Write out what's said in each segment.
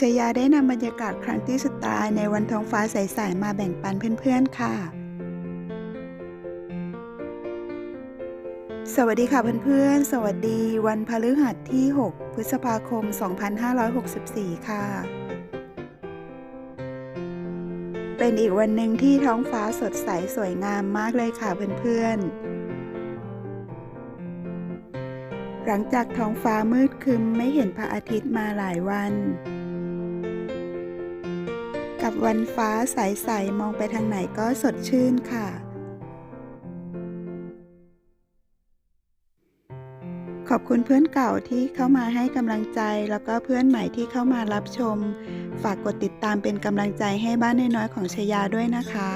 ชยาได้นำบรรยากาศครั้งที่สุดท้ายในวันท้องฟ้าใสๆมาแบ่งปันเพื่อนๆค่ะ สวัสดีค่ะเพื่อนๆ สวัสดีวันพฤหัสที่ 6 พฤษภาคม 2564 ค่ะ เป็นอีกวันหนึ่งที่ท้องฟ้าสดใสสวยงามมากเลยค่ะเพื่อนๆหลังจากท้องฟ้ามืดคึมไม่เห็นพระอาทิตย์มาหลายวัน วันฟ้าใสๆมองไปทางไหนก็สดชื่นค่ะ ขอบคุณเพื่อนเก่าที่เข้ามาให้กำลังใจ แล้วก็เพื่อนใหม่ที่เข้ามารับชม ฝากกดติดตามเป็นกำลังใจให้บ้านน้อยๆของชยาด้วยนะคะ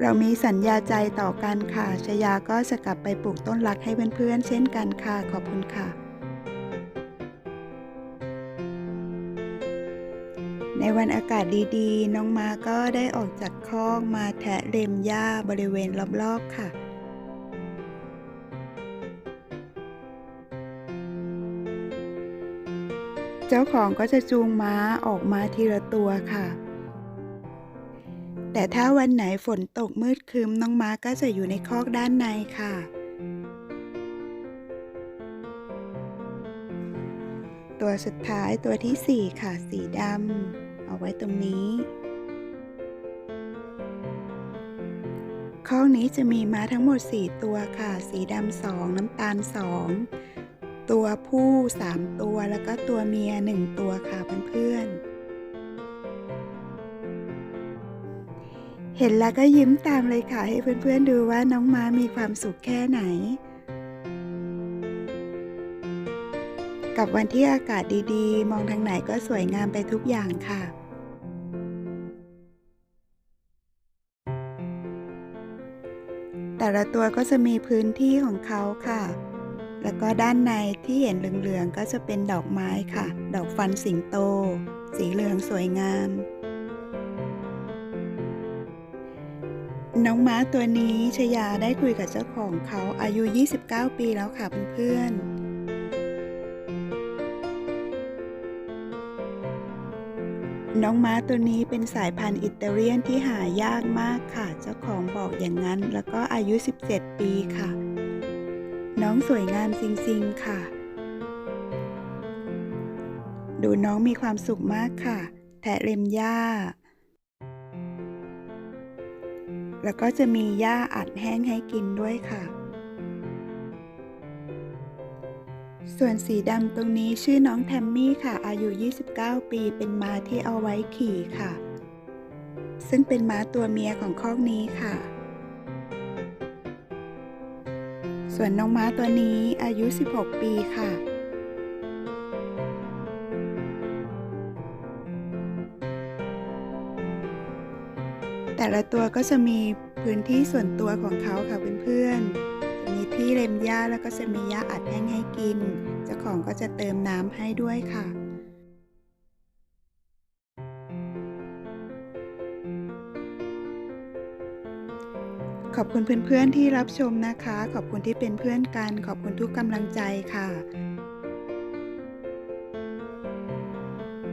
เรามีสัญญาใจต่อกันค่ะชยาก็จะกลับไปปลูกต้นรักให้เพื่อนๆเช่นกันค่ะ ขอบคุณค่ะ ในวันอากาศดีๆ น้องม้าก็ได้ออกจากคอกมาแทะเล็มหญ้าบริเวณรอบๆค่ะเจ้าของก็จะจูงม้าออกมาทีละตัวค่ะ แต่ถ้าวันไหนฝนตกมืดครึ้มน้องม้าก็จะอยู่ในคอกด้านในค่ะ สุดท้ายตัวที่ 4 ค่ะ สีดำเอาไว้ตรงนี้ ข้อนี้จะมีม้าทั้งหมด 4 ตัวค่ะ สีดำสองน้ำตาลสองตัวผู้ 3 ตัวแล้วก็ตัวเมีย 1 ตัวค่ะเพื่อนๆเห็นแล้วก็ยิ้มตามเลยค่ะ ให้เพื่อนๆดูว่าน้องม้ามีความสุขแค่ไหน กับวันที่อากาศดีๆ มองทางไหนก็สวยงามไปทุกอย่างค่ะ แต่ละตัวก็จะมีพื้นที่ของเขาค่ะ แล้วก็ด้านในที่เห็นเหลืองๆก็จะเป็นดอกไม้ค่ะ ดอกฟันสิงโต สีเหลืองสวยงาม น้องม้าตัวนี้ชยาได้คุยกับเจ้าของเขาอายุ 29 ปีแล้วค่ะเพื่อนๆ น้องม้าตัวนี้เป็นสายพันธุ์อิตาเลียนที่หายากมากค่ะ เจ้าของบอกอย่างนั้น แล้วก็อายุ 17 ปีค่ะ น้องสวยงามจริงๆค่ะ ดูน้องมีความสุขมากค่ะ แทะเล็มหญ้า แล้วก็จะมีหญ้าอัดแห้งให้กินด้วยค่ะ ส่วนสีดำตรงนี้ชื่อน้องแทมมี่ค่ะ อายุ 29 ปี เป็นม้าที่เอาไว้ขี่ค่ะ ซึ่งเป็นม้าตัวเมียของคอกนี้ค่ะ ส่วนน้องม้าตัวนี้อายุ 16 ปีค่ะแต่ละตัวก็จะมีพื้นที่ส่วนตัวของเขาค่ะเพื่อนๆ มีที่เล็มหญ้าแล้วก็จะมีหญ้าอัดแห้งให้กิน เจ้าของก็จะเติมน้ำให้ด้วยค่ะขอบคุณเพื่อนๆที่รับชมนะคะ ขอบคุณที่เป็นเพื่อนกัน ขอบคุณทุกกำลังใจค่ะ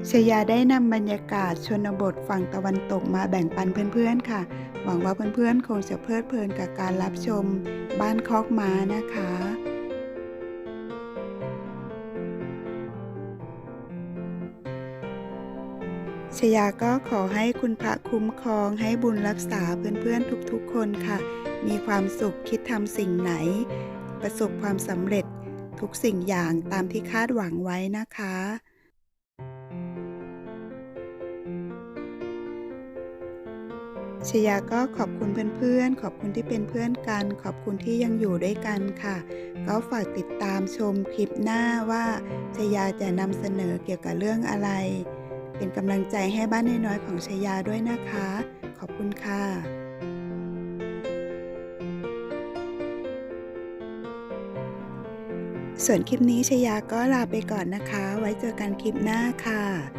ชยาได้นำบรรยากาศชนบทฝั่งตะวันตกมาแบ่งปันเพื่อนๆค่ะ หวังว่าเพื่อนๆคงจะเพลิดเพลินกับการรับชมบ้านคอกม้านะคะชยาก็ขอให้คุณพระคุ้มครองให้บุญรักษาเพื่อนๆทุกๆคนค่ะ มีความสุขคิดทำสิ่งไหน ประสบความสำเร็จทุกสิ่งอย่างตามที่คาดหวังไว้นะคะ ชยาก็ขอบคุณเพื่อนๆ ขอบคุณที่เป็นเพื่อนกัน ขอบคุณที่ยังอยู่ด้วยกันค่ะ ก็ฝากติดตามชมคลิปหน้าว่าชยาจะนำเสนอเกี่ยวกับเรื่องอะไร เป็นกำลังใจให้บ้านน้อยๆของชยาด้วยนะคะ ขอบคุณค่ะส่วนคลิปนี้ชยาก็ลาไปก่อนนะคะ ไว้เจอกันคลิปหน้าค่ะ